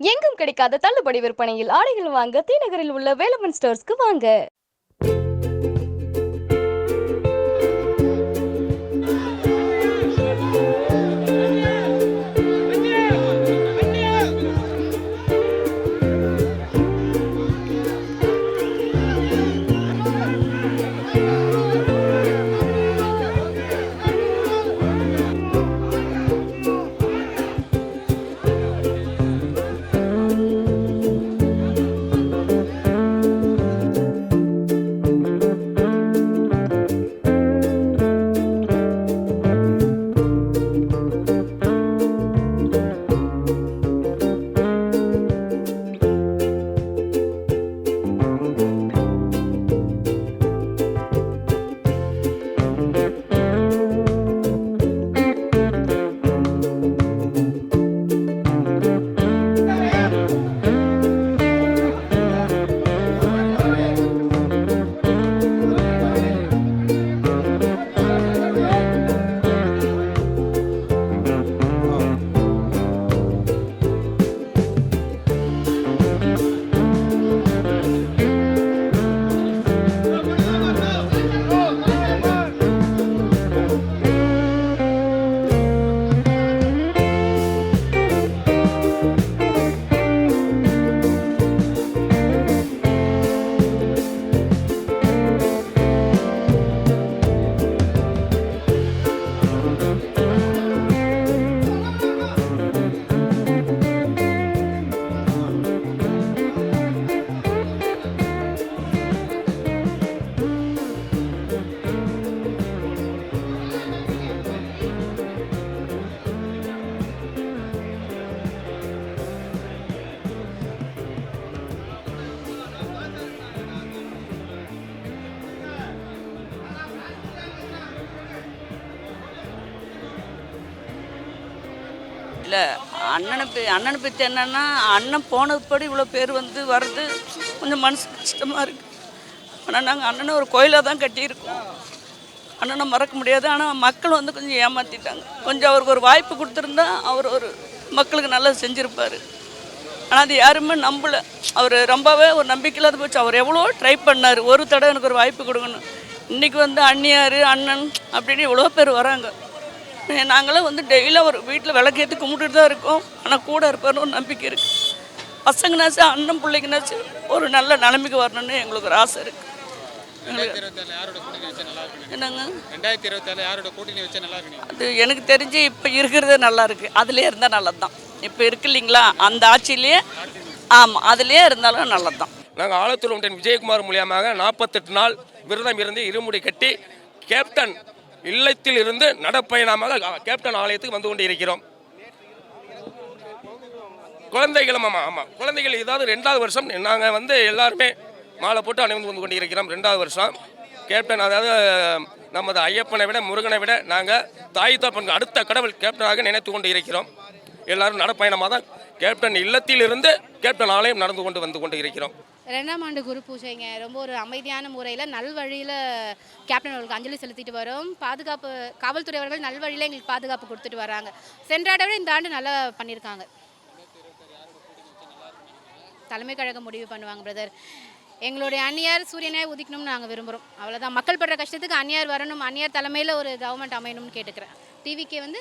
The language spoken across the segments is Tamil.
எங்கும் கிடைக்காத தள்ளுபடி விற்பனையில் ஆடைகள் வாங்க தீநகரில் உள்ள வேலமன் ஸ்டோர்ஸ்க்கு வாங்க. அண்ணனை பே அண்ணனை பற்றி என்னன்னா அண்ணன் போனதுப்படி இவ்வளோ பேர் வந்து வர்றது கொஞ்சம் மனசு கஷ்டமாக இருக்குது ஆனால் நாங்கள் அண்ணனை ஒரு கோயிலாக தான் கட்டியிருக்கோம். அண்ணனை மறக்க முடியாது. ஆனால் மக்கள் வந்து கொஞ்சம் ஏமாற்றிட்டாங்க கொஞ்சம் அவருக்கு ஒரு வாய்ப்பு கொடுத்துருந்தா அவர் ஒரு மக்களுக்கு நல்லா செஞ்சுருப்பார். ஆனால் அது யாருமே நம்பலை. அவர் ரொம்பவே ஒரு நம்பிக்கையில்லாத போச்சு. அவர் எவ்வளோ ட்ரை பண்ணார். ஒரு தடவை எனக்கு ஒரு வாய்ப்பு கொடுக்கணும் இன்றைக்கி வந்து அண்ணியார் அண்ணன் அப்படின்னு எவ்வளோ பேர் வராங்க. நாங்களும் வந்து டெய்லியும் ஒரு வீட்டில் விளக்கேற்றி கும்பிட்டுட்டு தான் இருக்கோம். ஆனால் கூட இருப்பார்னு ஒரு நம்பிக்கை இருக்குது பசங்கனாச்சும் அண்ணன் பிள்ளைங்கனாச்சும் ஒரு நல்ல நிலைமைக்கு வரணும்னு எங்களுக்கு ஒரு ஆசை இருக்குது இருக்கு இருக்கு அது எனக்கு தெரிஞ்சு இப்போ இருக்கிறது நல்லா இருக்குது அதுலேயே இருந்தால் நல்லது தான் இப்போ இருக்கு இல்லைங்களா? அந்த ஆட்சியிலேயே ஆமாம் அதுலேயே இருந்தாலும் நல்லது தான் நாங்கள் ஆலத்தூர் விஜயகுமார் மூலியமாக நாற்பத்தெட்டு நாள் விரதம் இருந்து இருமுடி கட்டி கேப்டன் இல்லத்தில் இருந்து நடப்பயணமாக கேப்டன் ஆலயத்துக்கு வந்து கொண்டு இருக்கிறோம் குழந்தைகளும் ஆமாம் ஆமாம் குழந்தைகள் ஏதாவது ரெண்டாவது வருஷம். நாங்கள் வந்து எல்லாருமே மாலை போட்டு அணிந்து வந்து கொண்டு இருக்கிறோம் ரெண்டாவது வருஷம். கேப்டன் அதாவது நமது ஐயப்பனை விட முருகனை விட நாங்கள் தாய் தப்பன் அடுத்த கடவுள் கேப்டனாக நினைத்து கொண்டு இருக்கிறோம் எல்லாரும் நடப்பயணமாக தான் கேப்டன் இல்லத்தில் இருந்து கேப்டன் ஆலயம் நடந்து கொண்டு வந்து கொண்டு இருக்கிறோம் ரெண்டாம் ஆண்டு குரு பூஜைங்க. ரொம்ப ஒரு அமைதியான முறையில் நல்வழியில் கேப்டன் அவர்களுக்கு அஞ்சலி செலுத்திட்டு வரோம். பாதுகாப்பு காவல்துறை அவர்கள் நல்வழியில் எங்களுக்கு பாதுகாப்பு கொடுத்துட்டு வராங்க. சென்ற ஆண்டை விட இந்த ஆண்டு நல்லா பண்ணியிருக்காங்க தலைமை கழகம் முடிவு பண்ணுவாங்க பிரதர் எங்களுடைய அந்நியார் சூரியனே உதிக்கணும்னு நாங்கள் விரும்புகிறோம் அவ்வளோதான் மக்கள் படுற கஷ்டத்துக்கு அந்நியார் வரணும் அந்நியார் தலைமையில் ஒரு கவர்மெண்ட் அமையணும்னு கேட்டுக்கிறேன். டிவிக்கே வந்து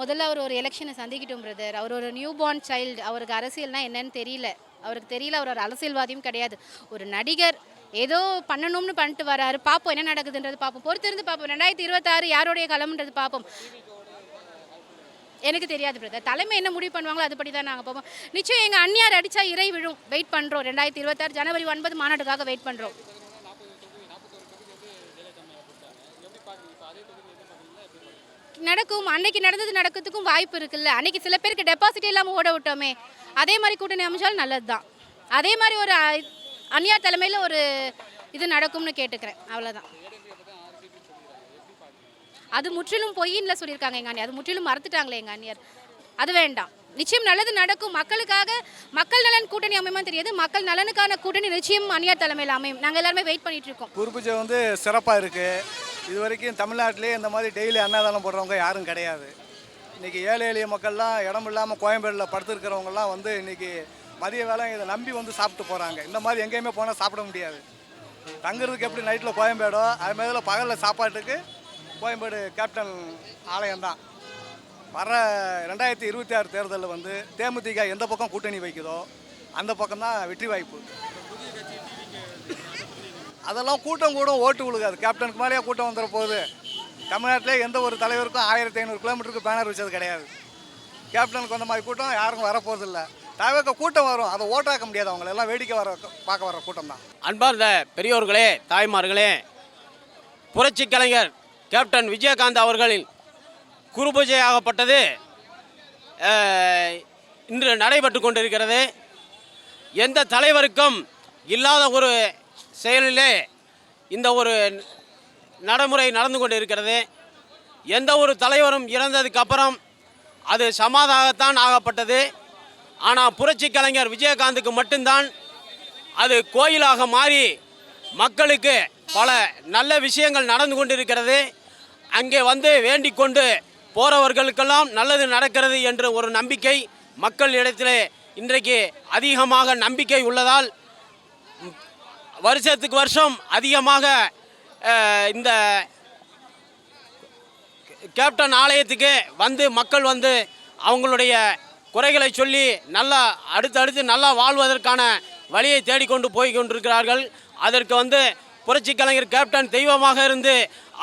முதல்ல அவர் ஒரு எலெக்ஷனை சந்திக்கிட்டோம் பிரதர் அவர் ஒரு நியூ பார்ன் சைல்டு அவருக்கு அரசியல்னால் என்னன்னு தெரியல. அவருக்கு தெரியல அவர் ஒரு அரசியல்வாதியும் கிடையாது. ஒரு நடிகர் ஏதோ பண்ணணும்னு பண்ணிட்டு வராரு. பார்ப்போம் என்ன நடக்குதுன்றது பார்ப்போம் பொறுத்திருந்து பார்ப்போம் ரெண்டாயிரத்தி இருபத்தாறு யாருடைய களம்ன்றது பார்ப்போம் எனக்கு தெரியாது பிரதர் தலைமை என்ன முடிவு பண்ணுவாங்களோ அதுபடி தான் நாங்கள் போவோம். நிச்சயம் எங்கள் அந்நியார் அடித்தா இறை விழும். வெயிட் பண்ணுறோம் ரெண்டாயிரத்தி இருபத்தாறு ஜனவரி ஒன்பது மாநாட்டுக்காக வெயிட் பண்ணுறோம் நடக்கும் அன்னைக்கு நடந்தது நடக்கிறதுக்கும் வாய்ப்பு இருக்குல்ல. அன்னைக்கு சில பேருக்கு டெபாசிட் இல்லாமல் ஓட விட்டோமே. அதே மாதிரி கூட்டணி அமைச்சாலும் நல்லது தான் அதே மாதிரி ஒரு அந்நியார் தலைமையில் ஒரு இது நடக்கும்னு கேட்டுக்கிறேன். அவ்வளோதான் அது முற்றிலும் பொய்யின்ல சொல்லியிருக்காங்க எங்கள் அண்ணியார் அது முற்றிலும் மறுத்துட்டாங்களே எங்கள் அண்ணியார் அது வேண்டாம். நிச்சயம் நல்லது நடக்கும். மக்களுக்காக மக்கள் நலன் கூட்டணி அமையுமா தெரியாது. மக்கள் நலனுக்கான கூட்டணி நிச்சயம் அணியார் தலைமையில் அமையும். நாங்கள் எல்லாருமே வெயிட் பண்ணிட்டு இருக்கோம். குரு பூஜை வந்து சிறப்பாக இருக்குது இது வரைக்கும் தமிழ்நாட்டிலே இந்த மாதிரி டெய்லி அன்னதானம் போடுறவங்க யாரும் கிடையாது. இன்றைக்கி ஏழை எளிய மக்கள்லாம் இடம் இல்லாமல் கோயம்பேடில் படுத்துருக்கிறவங்கலாம் வந்து இன்றைக்கி மதிய வேலை இதை நம்பி வந்து சாப்பிட்டு போகிறாங்க இந்த மாதிரி எங்கேயுமே போனால் சாப்பிட முடியாது. தங்குறதுக்கு எப்படி நைட்டில் கோயம்பேடோ அது மாதிரி பகலில் சாப்பாட்டுக்கு கோயம்பேடு கேப்டன் ஆலயம் தான் வர ரெண்டாயிரத்தி இருபத்தி ஆறு தேர்தலில் வந்து தேமுதிக எந்த பக்கம் கூட்டணி வைக்குதோ அந்த பக்கம் தான் வெற்றி வாய்ப்பு. அதெல்லாம் கூட்டம் கூட ஓட்டு விழுகாது. கேப்டனுக்கு மேலேயே கூட்டம் வந்துட போகுது தமிழ்நாட்டிலே எந்த ஒரு தலைவருக்கும் ஆயிரத்தி ஐநூறு கிலோமீட்டருக்கு பேனர் வச்சது கிடையாது. கேப்டனுக்கு அந்த மாதிரி கூட்டம் யாருக்கும் வரப்போகிறது இல்லை தவிர்க்க கூட்டம் வரும். அதை ஓட்டாக்க முடியாது அவங்கள. எல்லாம் வேடிக்கை வர பார்க்க வர கூட்டம் தான். அன்பார்ந்த பெரியோர்களே தாய்மார்களே புரட்சி கலைஞர் கேப்டன் விஜயகாந்த் அவர்களின் குருபூஜையாகப்பட்டது ஆகப்பட்டது இன்று நடைபெற்று கொண்டிருக்கிறது. எந்த தலைவருக்கும் இல்லாத ஒரு செயலிலே இந்த ஒரு நடைமுறை நடந்து கொண்டு இருக்கிறது எந்த ஒரு தலைவரும் இறந்ததுக்கு அப்புறம் அது சமாதாகத்தான் ஆகப்பட்டது. ஆனால் புரட்சி கலைஞர் விஜயகாந்துக்கு மட்டும்தான் அது கோயிலாக மாறி மக்களுக்கு பல நல்ல விஷயங்கள் நடந்து கொண்டிருக்கிறது. அங்கே வந்து வேண்டிக் கொண்டு போகிறவர்களுக்கெல்லாம் நல்லது நடக்கிறது என்ற ஒரு நம்பிக்கை மக்கள் இடத்திலே இன்றைக்கு அதிகமாக நம்பிக்கை உள்ளதால் வருஷத்துக்கு வருஷம் அதிகமாக இந்த கேப்டன் ஆலயத்துக்கு வந்து மக்கள் வந்து அவங்களுடைய குறைகளை சொல்லி நல்லா அடுத்தடுத்து நல்லா வாழ்வதற்கான வழியை தேடிக்கொண்டு போய் கொண்டிருக்கிறார்கள் அதற்கு வந்து புரட்சி கலைஞர் கேப்டன் தெய்வமாக இருந்து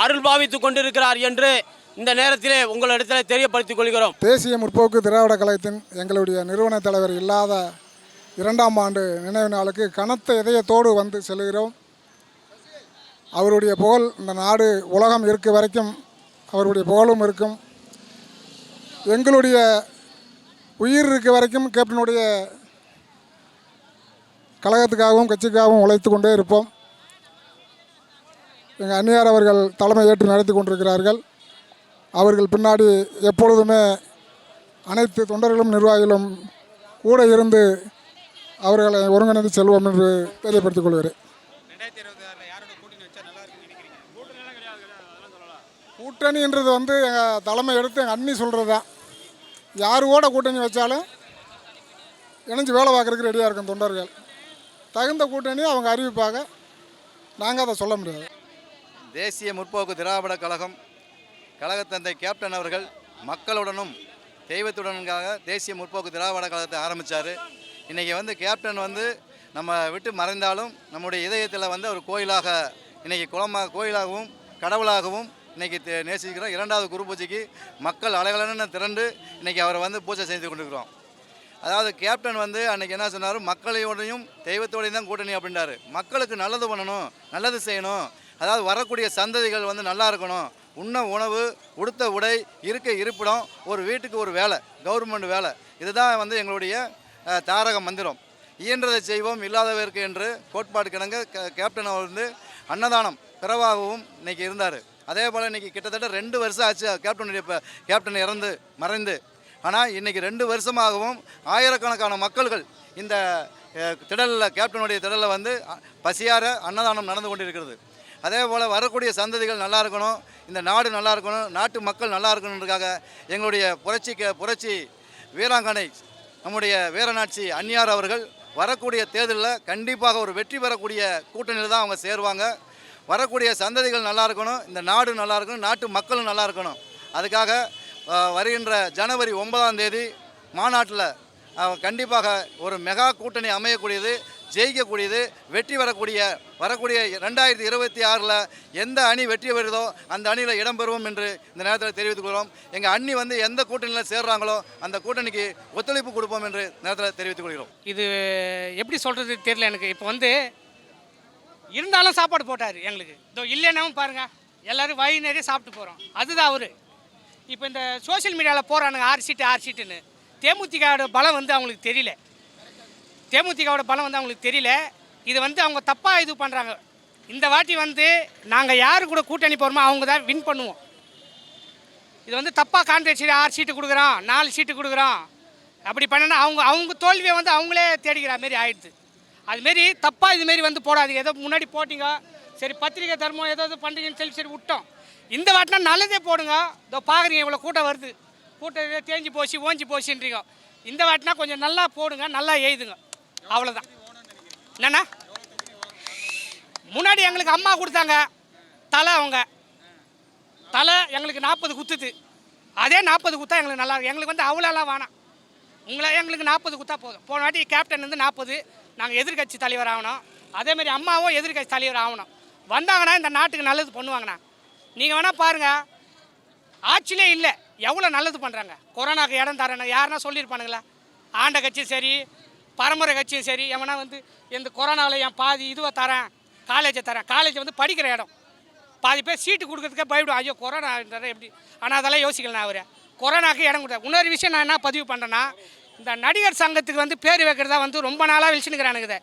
அருள் பாவித்து கொண்டிருக்கிறார் என்று இந்த நேரத்திலே உங்களிடத்தில் தெரியப்படுத்திக் கொள்கிறோம். தேசிய முற்போக்கு திராவிட கழகத்தின் எங்களுடைய நிறுவன தலைவர் இல்லாத இரண்டாம் ஆண்டு நினைவு நாளுக்கு கனத்த இதயத்தோடு வந்து செல்கிறோம். அவருடைய புகழ் இந்த நாடு உலகம் இருக்க வரைக்கும் அவருடைய புகழும் இருக்கும். எங்களுடைய உயிர் இருக்க வரைக்கும் கேப்டனுடைய கழகத்துக்காகவும் கட்சிக்காகவும் உழைத்து கொண்டே இருப்போம். எங்கள் அந்நியார் அவர்கள் தலைமை ஏற்று நடத்தி கொண்டிருக்கிறார்கள். அவர்கள் பின்னாடி எப்பொழுதுமே அனைத்து தொண்டர்களும் நிர்வாகிகளும் கூட இருந்து அவர்களை ஒருங்கிணைந்து செல்வோம் என்று தெரியப்படுத்திக் கொள்கிறேன். ரெண்டாயிரத்தி இருபத்தி கூட்டணின்றது வந்து எங்கள் தலைமை எடுத்து எங்கள் அண்ணி சொல்கிறது தான் யார் கூட கூட்டணி வச்சாலும் இணைஞ்சு வேலை பார்க்குறதுக்கு ரெடியாக இருக்கும் தொண்டர்கள். தகுந்த கூட்டணி அவங்க அறிவிப்பாக நாங்கள் அதை சொல்ல முடியாது. தேசிய முற்போக்கு திராவிட கழகம் கழகத்தந்தை கேப்டன் அவர்கள் மக்களுடனும் தெய்வத்துடனுக்காக தேசிய முற்போக்கு திராவிட கழகத்தை ஆரம்பித்தார் இன்றைக்கி வந்து கேப்டன் வந்து நம்ம விட்டு மறைந்தாலும் நம்முடைய இதயத்தில் வந்து ஒரு கோயிலாக இன்றைக்கி குளமாக கோயிலாகவும் கடவுளாகவும் இன்றைக்கி நேசிக்கிறோம் இரண்டாவது குரு பூஜைக்கு மக்கள் அலைகளன்னு திரண்டு இன்றைக்கி அவரை வந்து பூஜை செய்து கொண்டிருக்கிறோம். அதாவது கேப்டன் வந்து அன்னைக்கு என்ன சொன்னார்? மக்களையோடையும் தெய்வத்தோடையும் தான் கூட்டணி அப்படின்றாரு. மக்களுக்கு நல்லது பண்ணணும் நல்லது செய்யணும். அதாவது வரக்கூடிய சந்ததிகள் வந்து நல்லா இருக்கணும். உண்ண உணவு உடுத்த உடை இருக்க இருப்பிடம் ஒரு வீட்டுக்கு ஒரு வேலை கவர்மெண்ட் வேலை. இதுதான் வந்து எங்களுடைய தாரக மந்திரம். இயன்றதை செய்வோம் இல்லாதவருக்கு என்று கோட்பாடு கிடங்க கேப்டன் அவர் வந்து அன்னதானம் பிறவாகவும் இன்றைக்கி இருந்தார். அதே போல் இன்னைக்கு கிட்டத்தட்ட ரெண்டு வருஷம் ஆச்சு கேப்டனுடைய கேப்டன் இறந்து மறைந்து. ஆனால் இன்றைக்கி ரெண்டு வருஷமாகவும் ஆயிரக்கணக்கான மக்கள்கள் இந்த திடலில் கேப்டனுடைய திடலில் வந்து பசியார அன்னதானம் நடந்து கொண்டிருக்கிறது. அதே போல் வரக்கூடிய சந்ததிகள் நல்லா இருக்கணும் இந்த நாடு நல்லா இருக்கணும் நாட்டு மக்கள் நல்லா இருக்கணுன்றதுக்காக எங்களுடைய புரட்சி புரட்சி வீராங்கனை நம்முடைய வீரநாட்சி அந்நியார் அவர்கள் வரக்கூடிய தேர்தலில் கண்டிப்பாக ஒரு வெற்றி பெறக்கூடிய கூட்டணியில் தான் அவங்க சேருவாங்க. வரக்கூடிய சந்ததிகள் நல்லா இருக்கணும் இந்த நாடு நல்லா இருக்கணும் நாட்டு மக்களும் நல்லா இருக்கணும். அதுக்காக வருகின்ற ஜனவரி ஒன்பதாம் தேதி மாநாட்டில் கண்டிப்பாக ஒரு மெகா கூட்டணி அமையக்கூடியது. ஜெயிக்கக்கூடியது வெற்றி வரக்கூடிய வரக்கூடிய ரெண்டாயிரத்தி இருபத்தி ஆறில் எந்த அணி வெற்றி பெறுதோ அந்த அணியில் இடம்பெறுவோம் என்று இந்த நேரத்தில் தெரிவித்துக் கொள்கிறோம். எங்கள் அண்ணி வந்து எந்த கூட்டணியில் சேர்றாங்களோ அந்த கூட்டணிக்கு ஒத்துழைப்பு கொடுப்போம் என்று நேரத்தில் தெரிவித்துக் கொள்கிறோம். இது எப்படி சொல்கிறது தெரியல எனக்கு. இப்போ வந்து இருந்தாலும் சாப்பாடு போட்டார் எங்களுக்கு. இதோ இல்லைன்னாவும் பாருங்க எல்லாரும் வழி நிறைய சாப்பிட்டு போகிறோம் அதுதான் அவர். இப்போ இந்த சோஷியல் மீடியாவில் போகிறானுங்க ஆறு சீட்டு ஆறு சீட்டுன்னு. தேமுதிகாவோட பலம் வந்து அவங்களுக்கு தெரியல. தேமுதிகாவோட பலம் வந்து அவங்களுக்கு தெரியல. இது வந்து அவங்க தப்பாக இது பண்ணுறாங்க இந்த வாட்டி வந்து நாங்கள் யாரு கூட கூட்டணி போகிறோமோ அவங்க தான் வின் பண்ணுவோம். இது வந்து தப்பாக கான்ட்ராக்ட் ஆறு சீட்டு கொடுக்குறோம் நாலு சீட்டு கொடுக்குறோம் அப்படி பண்ணனா அவங்க அவங்க தோல்வியை வந்து அவங்களே தேடிக்கிற மாரி ஆயிடுது. அதுமாரி தப்பாக இதுமாரி வந்து போடாதீங்க. ஏதோ முன்னாடி போட்டிங்க சரி பத்திரிக்கை தர்மம் ஏதோ ஏதோ பண்ணுறீங்கன்னு சொல்லி சரி விட்டோம். இந்த வாட்டினா நல்லதே போடுங்க. இதோ பார்க்குறீங்க இவ்வளோ கூட்டம் வருது. கூட்டம் தேஞ்சு போச்சு ஓஞ்சி போச்சுன்றீங்க. இந்த வாட்டினா கொஞ்சம் நல்லா போடுங்க நல்லா எழுதுங்க அவ்வளோதான் என்னண்ணா? முன்னாடி எங்களுக்கு அம்மா கொடுத்தாங்க. தலை அவங்க. தலை எங்களுக்கு நாற்பது குத்துது. அதே நாற்பது குத்தா எங்களுக்கு நல்லா எங்களுக்கு வந்து அவ்வளோலாம் வேணாம். உங்களை எங்களுக்கு நாற்பது குத்தா போதும். போன வாட்டி கேப்டன் வந்து நாற்பது. நாங்கள் எதிர்க்கட்சி தலைவர் ஆகணும். அதேமாரி அம்மாவும் எதிர்கட்சி தலைவர் ஆகணும். வந்தாங்கன்னா இந்த நாட்டுக்கு நல்லது பண்ணுவாங்கண்ணா. நீங்கள் வேணால் பாருங்கள் ஆட்சியிலே இல்லை. எவ்வளோ நல்லது பண்ணுறாங்க கொரோனாக்கு இடம் தரேன்னு யாருன்னா சொல்லியிருப்பானுங்களா? ஆண்ட கட்சி சரி பரம்பரை கட்சியும் சரி எவனா வந்து இந்த கொரோனாவில் என் பாதி இதுவை தரேன் காலேஜை தரேன். காலேஜ் வந்து படிக்கிற இடம். பாதி பேர் சீட்டு கொடுக்கறதுக்கே பயப்படும் ஐயோ கொரோனா எப்படி? ஆனால் அதெல்லாம் யோசிக்கலாம் அவர். கொரோனாக்கு இடம் கொடுத்தா இன்னொரு விஷயம் நான் என்ன பதிவு பண்ணுறேன்னா இந்த நடிகர் சங்கத்துக்கு வந்து பேர் வைக்கிறதா வந்து ரொம்ப நாளாக விழிச்சுனுக்கிறானுங்க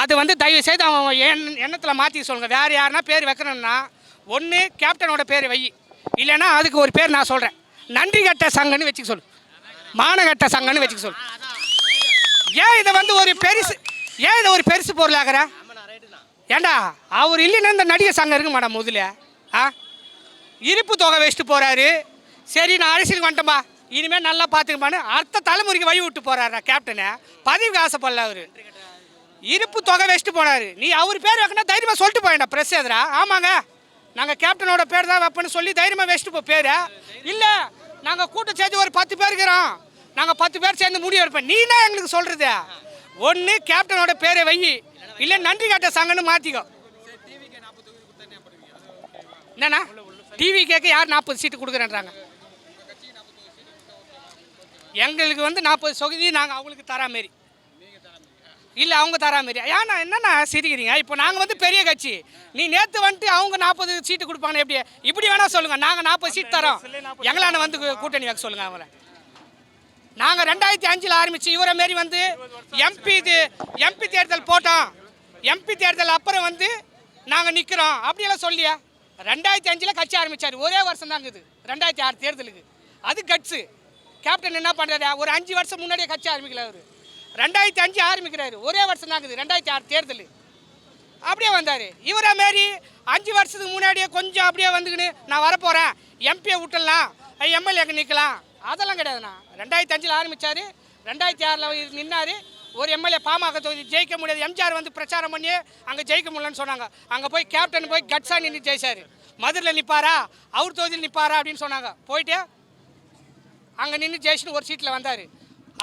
அது வந்து தயவு செய்து அவன் எண் எண்ணத்தில் மாற்றி சொல்லுங்கள் வேறு யாருன்னா பேர் வைக்கணும்னா ஒன்று கேப்டனோட பேர் வை. இல்லைன்னா அதுக்கு ஒரு பேர் நான் சொல்கிறேன் நன்றி கட்ட சங்கன்னு வச்சுக்க சொல்லு. மானகட்ட சங்கன்னு வச்சுக்க சொல்லு. ஏன் இதை வந்து ஒரு பெருசு ஏன் இதை ஒரு பெருசு பொருளாகிற ஏண்டா அவர் இல்லைன்னா இந்த நடிகர் சங்கம் இருக்கு மேடம் முதல்ல? ஆ? இருப்பு தொகை வச்சுட்டு போகிறாரு சரி நான் அரசியலுக்கு வந்துட்டேன்பா இனிமேல் நல்லா பார்த்துக்கமான்னு அடுத்த தலைமுறைக்கு வழி விட்டு போகிறாரா கேப்டனை. பதவிக்கு ஆசைப்படல அவர். இருப்பு தொகை வச்சுட்டு போனார். நீ அவர் பேர் வைக்கணும் தைரியமாக சொல்லிட்டு போயேன்டா ப்ரெஸ் எதிரா ஆமாங்க. நாங்கள் கேப்டனோட பேர் தான் வைப்பேன்னு சொல்லி தைரியமாக வச்சுட்டு போ பேர். இல்லை நாங்கள் கூட்டம் சேர்ந்து ஒரு பத்து பேர் இருக்கிறோம். நாங்கள் பத்து பேர் சேர்ந்து முடிவு எடுப்பேன் நீ தான் எங்களுக்கு சொல்கிறது ஒன்று கேப்டனோட பேரை வை. இல்லை நன்றி காட்ட சங்கன்னு மாற்றிக்கோ என்னண்ணா? டிவி கேட்க யார் நாற்பது சீட்டு கொடுக்குறேன்றாங்க. எங்களுக்கு வந்து நாற்பது சொகுதி நாங்கள் அவங்களுக்கு தரா மாரி. இல்லை அவங்க தரா மாரி. ஏன்னா என்னண்ணா சிரிக்கிறீங்க? இப்போ நாங்கள் வந்து பெரிய கட்சி. நீ நேற்று வந்துட்டு அவங்க நாற்பது சீட்டு கொடுப்பாங்க எப்படி? இப்படி வேணால் சொல்லுங்கள் நாங்கள் நாற்பது சீட் தரோம். எங்களான வந்து கூட்டணி வைக்க சொல்லுங்கள் அவங்கள. நாங்கள் ரெண்டாயிரத்தி அஞ்சில் ஆரம்பித்து இவரை மாரி வந்து எம்பி இது எம்பி தேர்தல் போட்டோம். எம்பி தேர்தல் அப்புறம் வந்து நாங்கள் நிற்கிறோம் அப்படியெல்லாம் சொல்லியா? ரெண்டாயிரத்தி அஞ்சில் கட்சி ஆரம்பிச்சார். ஒரே வருஷம் தாங்க இது. ரெண்டாயிரத்தி ஆறு தேர்தலுக்கு. அது கட்ஸு. கேப்டன் என்ன பண்ணுறாரு ஒரு அஞ்சு வருஷம் முன்னாடியே கட்சி ஆரம்பிக்கல அவர். ரெண்டாயிரத்தி அஞ்சு ஆரம்பிக்கிறாரு. ஒரே வருஷம் தாங்க ரெண்டாயிரத்தி ஆறு தேர்தல். அப்படியே வந்தார். இவரை மாரி அஞ்சு வருஷத்துக்கு முன்னாடியே கொஞ்சம் அப்படியே வந்துக்கின்னு நான் வரப்போகிறேன் எம்பியை விட்டுடலாம். எம்எல்ஏக்கு நிற்கலாம் அதெல்லாம் கிடையாதுண்ணா. ரெண்டாயிரத்தி அஞ்சில் ஆரம்பித்தார் ரெண்டாயிரத்தி ஆறில் நின்னார். ஒரு எம்எல்ஏ பாமக தொகுதி ஜெயிக்க முடியாது. எம்ஜிஆர் வந்து பிரச்சாரம் பண்ணி அங்கே ஜெயிக்க முடியலன்னு சொன்னாங்க. அங்கே போய் கேப்டன் போய் கட்ஸா நின்று ஜெயிச்சார். மதுரில் நிற்பாரா அவர் தொகுதியில் நிற்பாரா அப்படின்னு சொன்னாங்க. போயிட்டு அங்கே நின்று ஜெயிச்சுன்னு ஒரு சீட்டில் வந்தார்.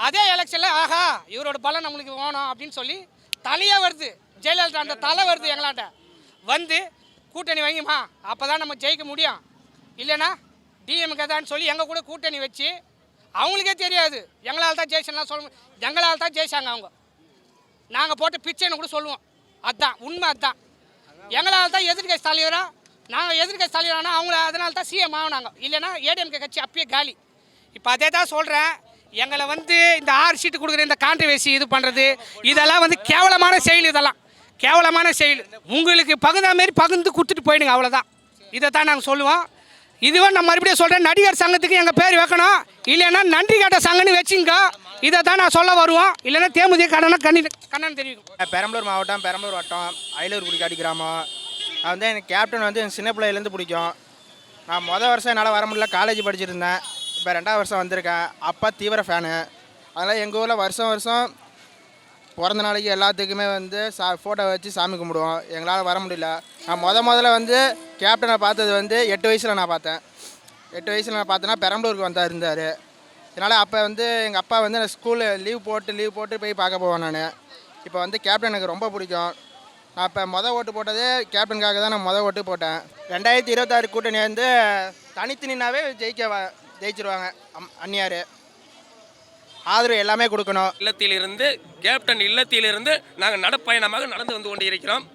அதே எலெக்ஷனில் ஆஹா இவரோட பலம் நம்மளுக்கு வேணும் அப்படின்னு சொல்லி தலையாக வருது. ஜெயலலிதா அந்த தலை வருது எங்களாட்ட வந்து கூட்டணி வாங்கிமா அப்போ தான் நம்ம ஜெயிக்க முடியும். இல்லைன்னா டிஎம்கே தான் சொல்லி எங்கள் கூட கூட்டணி வச்சு அவங்களுக்கே தெரியாது. எங்களால் தான் ஜெயிச்சலாம் சொல்ல எங்களால் தான் ஜெயிச்சாங்க அவங்க. நாங்கள் போட்ட பிச்சைன்னு கூட சொல்லுவோம். அதுதான் உண்மை அதுதான் எங்களால் தான் எதிர்கட்சி தலைவராக நாங்கள் எதிர்கட்சி தலைவரானா அவங்கள அதனால தான் சிஎம் ஆகினாங்க. இல்லைன்னா ஏடிஎம்கே கட்சி அப்பயே காலி. இப்போ அதே தான் சொல்கிறேன் எங்களை வந்து இந்த ஆறு சீட்டு கொடுக்குற இந்த கான்ட்ரவர்சி இது பண்ணுறது இதெல்லாம் வந்து கேவலமான செயல் இதெல்லாம். கேவலமான செயல். உங்களுக்கு பகுந்த மாரி பகுந்து கொடுத்துட்டு போயிடுங்க அவ்வளோதான் இதை தான் நாங்கள் சொல்லுவோம். இதுவே நான் மறுபடியும் சொல்கிறேன் நடிகர் சங்கத்துக்கு எங்கள் பேர் வைக்கணும். இல்லைன்னா நன்றி கேட்ட சங்கன்னு வச்சுங்க. இதை தான் நான் சொல்ல வருவோம். இல்லைன்னா தேமுதிக கடனை கண்ணி கண்ணன் தெரிவிக்கும். பெரம்பலூர் மாவட்டம் பெரம்பலூர் வட்டம் அயலூர் குடிக்காடி கிராமம். நான் வந்து எனக்கு கேப்டன் வந்து எனக்கு சின்ன பிள்ளையிலேருந்து பிடிக்கும். நான் மொதல் வருஷம் என்னால் வர முடியல. காலேஜ் படிச்சிருந்தேன் இப்போ ரெண்டாவது வருஷம் வந்திருக்கேன். அப்பா தீவிர ஃபேனு அதனால் எங்கள் ஊரில் வருஷம் வருஷம் பிறந்த நாளைக்கு எல்லாத்துக்குமே வந்து சா ஃபோட்டோ வச்சு சாமி கும்பிடுவோம். எங்களால் வர முடியல. நான் முத முதல்ல வந்து கேப்டனை பார்த்தது வந்து எட்டு வயசில் நான் பார்த்தேன். எட்டு வயசில் நான் பார்த்தேன்னா பெரம்பலூருக்கு வந்தா இருந்தார். அதனால் அப்போ வந்து எங்கள் அப்பா வந்து நான் ஸ்கூலில் லீவ் போட்டு லீவ் போட்டு போய் பார்க்க போவேன் நான். இப்போ வந்து கேப்டன் எனக்கு ரொம்ப பிடிக்கும். நான் இப்போ மொதல் ஓட்டு போட்டதே கேப்டனுக்காக தான் நான் மொதல் ஓட்டு போட்டேன். ரெண்டாயிரத்தி இருபத்தாறு கூட்டணி வந்து தனித்து நின்னாவே ஜெயிக்க ஜெயிச்சிருவாங்க அம் அந்நியார். ஆதரவு எல்லாமே கொடுக்கணும். இல்லத்திலிருந்து கேப்டன் இல்லத்திலிருந்து நாங்கள் நடப்பயணமாக நடந்து வந்து கொண்டிருக்கிறோம்.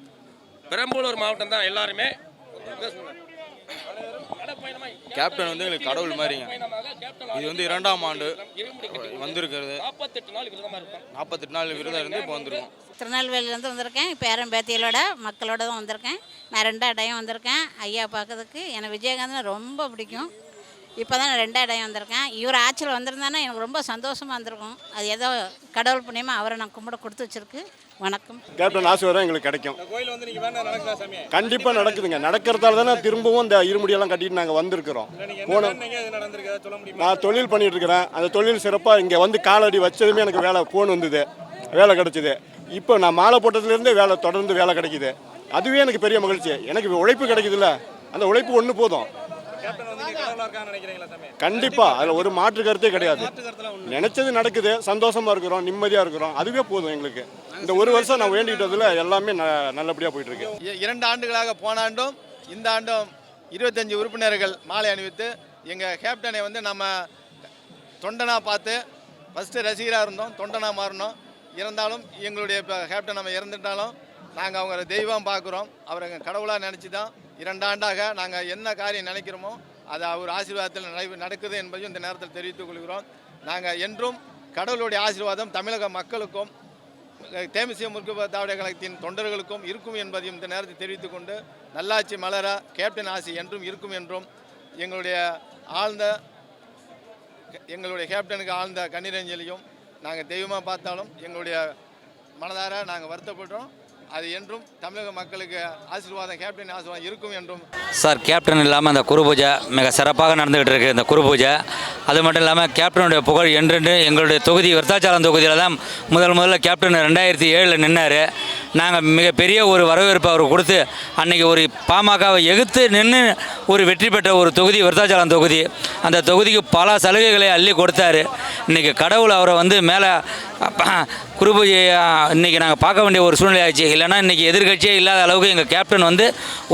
பெரம்பலூர் மாவட்டம் தான் எல்லாருமே. கேப்டன் வந்து எங்களுக்கு கடவுள் மாதிரிங்க. இது வந்து இரண்டாம் ஆண்டு வந்திருக்கிறது. நாற்பத்தெட்டு நாள் விரதம் இருந்து இப்போ வந்திருக்கோம் திருநெல்வேலியிலேருந்து வந்திருக்கேன். பேரன் பேத்திகளோட மக்களோட தான் வந்திருக்கேன். நான் ரெண்டாம் டைம் வந்திருக்கேன். ஐயா பார்க்கறதுக்கு எனக்கு விஜயகாந்த் ரொம்ப பிடிக்கும். இப்போ தான் நான் இடம் வந்திருக்கேன். இவர் ஆட்சியில் வந்திருந்தானா எனக்கு ரொம்ப சந்தோஷமாக இருந்திருக்கும் அது ஏதோ கடவுள் புண்ணியமாக அவரை நான் கும்பிட கொடுத்து வச்சிருக்கு. வணக்கம். கேப்டன் ஆசீர்வாதம் எங்களுக்கு கிடைக்கும். கண்டிப்பாக நடக்குதுங்க. நடக்கிறதால தானே திரும்பவும் இந்த இருமுடியெல்லாம் கட்டிட்டு நாங்கள் வந்திருக்கிறோம். போன என்ன வேணுங்க இது நடந்திருக்கு? ஏதாவது சொல்ல முடியுமா? நான் தொழில் பண்ணிட்டு இருக்கிறேன். அந்த தொழில் சிறப்பாக இங்கே வந்து காலடி வச்சதுமே எனக்கு வேலை ஃபோன் வந்தது. வேலை கிடைச்சிது. இப்போ நான் மாலை போட்டதுலேருந்தே வேலை தொடர்ந்து வேலை கிடைக்குது. அதுவே எனக்கு பெரிய மகிழ்ச்சி. எனக்கு உழைப்பு கிடைக்குதுல்ல. அந்த உழைப்பு ஒன்று போதும். கண்டிப்பாக அதில் ஒரு மாற்று கருத்தே கிடையாது. நினைச்சது நடக்குது சந்தோஷமா இருக்கிறோம் நிம்மதியாக இருக்கிறோம். அதுவே போதும் எங்களுக்கு. இந்த ஒரு வருஷம் நான் வேண்டிக்கிட்டதுல எல்லாமே ந நல்லபடியாக போயிட்டு இருக்கு இரண்டு ஆண்டுகளாக போன ஆண்டும் இந்த ஆண்டும் இருபத்தஞ்சி உறுப்பினர்கள் மாலை அணிவித்து எங்கள் கேப்டனை வந்து நம்ம தொண்டனாக பார்த்து ஃபஸ்ட்டு ரசிகராக இருந்தோம் தொண்டனாக மாறினோம். இருந்தாலும் எங்களுடைய இப்போ கேப்டன் நம்ம இறந்துட்டாலும் நாங்கள் அவங்கள தெய்வம் பார்க்குறோம். அவரை கடவுளாக நினச்சி தான் இரண்டாண்டாக நாங்கள் என்ன காரியம் நினைக்கிறோமோ அது அவர் ஆசீர்வாதத்தில் நடை நடக்குது என்பதையும் இந்த நேரத்தில் தெரிவித்துக் கொள்கிறோம். நாங்கள் என்றும் கடவுளுடைய ஆசீர்வாதம் தமிழக மக்களுக்கும் தேமிசிய முற்கு திராவிட கழகத்தின் தொண்டர்களுக்கும் இருக்கும் என்பதையும் இந்த நேரத்தில் தெரிவித்துக் கொண்டு நல்லாட்சி மலர கேப்டன் ஆசி என்றும் இருக்கும் என்றும் எங்களுடைய ஆழ்ந்த எங்களுடைய கேப்டனுக்கு ஆழ்ந்த கண்ணீரஞ்சலியும் நாங்கள் தெய்வமாக பார்த்தாலும் எங்களுடைய மனதார நாங்கள் வருத்தப்படுறோம். அது என்றும் தமிழக மக்களுக்கு ஆசீர்வாதம் கேப்டன் ஆசீர்வாதம் இருக்கும் என்றும். சார் கேப்டன் இல்லாமல் அந்த குரு பூஜை மிக சிறப்பாக நடந்துகிட்டு இருக்கு இந்த குரு பூஜை. அது மட்டும் இல்லாமல் கேப்டனுடைய புகழ் என்றென்று எங்களுடைய தொகுதி விருத்தாச்சாரம் தொகுதியில் தான் முதல் முதல்ல கேப்டன் ரெண்டாயிரத்தி ஏழில் நின்னார். நாங்கள் மிகப்பெரிய ஒரு வரவேற்பு அவர் கொடுத்து அன்றைக்கி ஒரு பாமகவை எகுத்து நின்று ஒரு வெற்றி பெற்ற ஒரு தொகுதி விருத்தாச்சலம் தொகுதி. அந்த தொகுதிக்கு பல சலுகைகளை அள்ளி கொடுத்தாரு. இன்றைக்கி கடவுள் அவரை வந்து மேலே குரு இன்றைக்கி நாங்கள் பார்க்க வேண்டிய ஒரு சூழ்நிலை ஆச்சு இல்லைன்னா இன்றைக்கி எதிர்க்கட்சியே இல்லாத அளவுக்கு எங்கள் கேப்டன் வந்து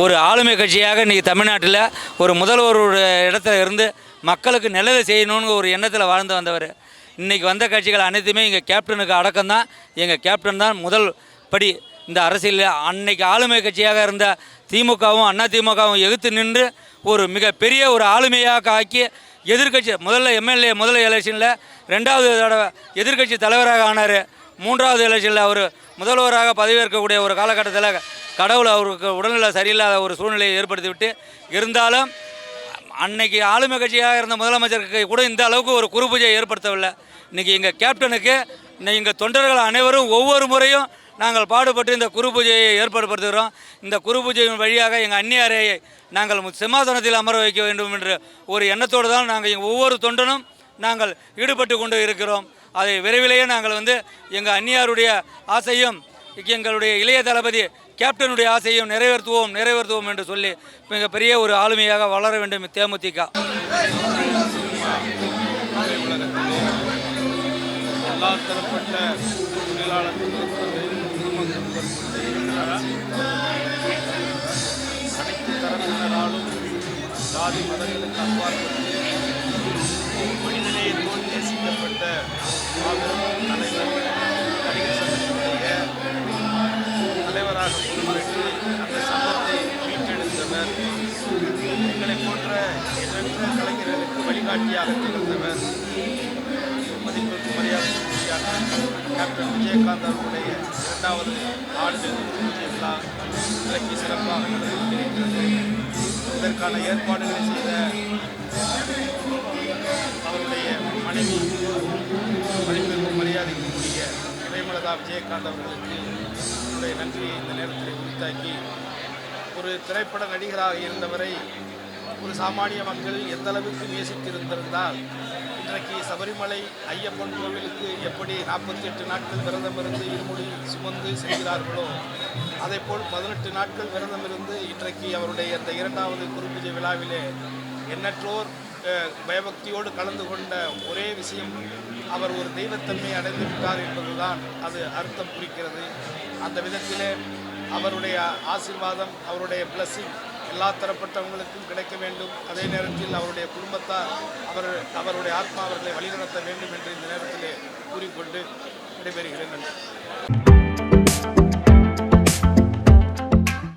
ஒரு ஆளுமை கட்சியாக இன்றைக்கி தமிழ்நாட்டில் ஒரு முதல்வரோட இடத்துல இருந்து மக்களுக்கு நல்லது செய்யணுங்கிற ஒரு எண்ணத்தில் வாழ்ந்து வந்தவர். இன்றைக்கி வந்த கட்சிகள் அனைத்துமே எங்கள் கேப்டனுக்கு அடக்கம் தான் எங்கள் கேப்டன் தான் முதல் படி இந்த அரசியலில் அன்னைக்கு ஆளுமை கட்சியாக இருந்த திமுகவும் அண்ணா திமுகவும் எதிர்த்து நின்று ஒரு மிகப்பெரிய ஒரு ஆளுமையாக ஆக்கி எதிர்க்கட்சி முதல்ல எம்எல்ஏ முதல் எலெக்ஷனில் ரெண்டாவது தடவை எதிர்க்கட்சி தலைவராக ஆனார். மூன்றாவது எலெக்ஷனில் அவர் முதல்வராக பதவியேற்கக்கூடிய ஒரு காலகட்டத்தில் கடவுள் அவருக்கு உடல்நிலை சரியில்லாத ஒரு சூழ்நிலையை ஏற்படுத்திவிட்டு இருந்தாலும் அன்னைக்கு ஆளுமை கட்சியாக இருந்த முதலமைச்சருக்கு கூட இந்த அளவுக்கு ஒரு குறுபூஜை ஏற்படுத்தவில்லை. இன்றைக்கி எங்கள் கேப்டனுக்கு எங்கள் தொண்டர்கள் அனைவரும் ஒவ்வொரு முறையும் நாங்கள் பாடுபட்டு இந்த குரு பூஜையை ஏற்படுத்துகிறோம். இந்த குரு பூஜையின் வழியாக எங்கள் அந்நியாரை நாங்கள் சிம்மாசனத்தில் அமர வைக்க வேண்டும் என்ற ஒரு எண்ணத்தோடு தான் நாங்கள் ஒவ்வொரு தொண்டனும் நாங்கள் ஈடுபட்டு கொண்டு இருக்கிறோம். அதை விரைவிலேயே நாங்கள் வந்து எங்கள் அந்நியாருடைய ஆசையும் எங்களுடைய இளைய தளபதி கேப்டனுடைய ஆசையும் நிறைவேற்றுவோம் நிறைவேற்றுவோம் என்று சொல்லி மிகப்பெரிய ஒரு ஆளுமையாக வளர வேண்டும் தேமுதிக. எல்லா தரப்பட்ட தொழிலாளர்கள் ஜாதி மதங்களுக்கு அப்பாற்பட்டு மனிதநேயத்தோடு நேசிக்கப்பட்ட மாபெரும் தலைவர் நடிகர் சங்கத்தினுடைய தலைவராக பொறுப்பேற்று அந்த சங்கத்தை மீட்டெடுத்தவர். எங்களை போன்ற எண்ணற்ற கலைஞர்களுக்கு வழிகாட்டியாக திகழ்ந்தவர். மதிப்பிற்கு மரியாதைக்குரியான கேப்டன் விஜயகாந்த் அவர்களுடைய இரண்டாவது ஆண்டு பூஜை விழா விலக்கி சிறப்பாக நடந்து நடைபெற்றிருக்கிறது இதற்கான ஏற்பாடுகளை செய்த அவருடைய மனைவி மதிப்பிற்கு மரியாதைக்குரிய பிரேமலதா விஜயகாந்த் அவர்களுக்கு என்னுடைய நன்றியை இந்த நேரத்தில் குறித்தாக்கி ஒரு திரைப்பட நடிகராக இருந்தவரை ஒரு சாமானிய மக்கள் எந்த அளவுக்கு நேசித்திருந்திருந்தால் இன்றைக்கு சபரிமலை ஐயப்பன் கோவிலுக்கு எப்படி நாற்பத்தி எட்டு நாட்கள் விரதம் இருந்து இருமுடி சுமந்து செல்கிறார்களோ அதேபோல் பதினெட்டு நாட்கள் விரதம் இருந்து இன்றைக்கு அவருடைய அந்த இரண்டாவது குருபூஜை விழாவிலே எண்ணற்றோர் பயபக்தியோடு கலந்து கொண்ட ஒரே விஷயம் அவர் ஒரு தெய்வத்தன்மை அடைந்து விட்டார் என்பதுதான் அது அர்த்தம் குறிக்கிறது. அந்த விதத்திலே அவருடைய ஆசீர்வாதம் அவருடைய பிளஸ்ஸிங் எல்லா தரப்பட்டவங்களுக்கும் கிடைக்க வேண்டும். அதே நேரத்தில் அவருடைய குடும்பத்தார் அவர் அவருடைய ஆத்மா அவர்களை வழிநடத்த வேண்டும் என்று இந்த நேரத்தில் கூறிக்கொண்டு விடைபெறுகிறேன். நன்றி.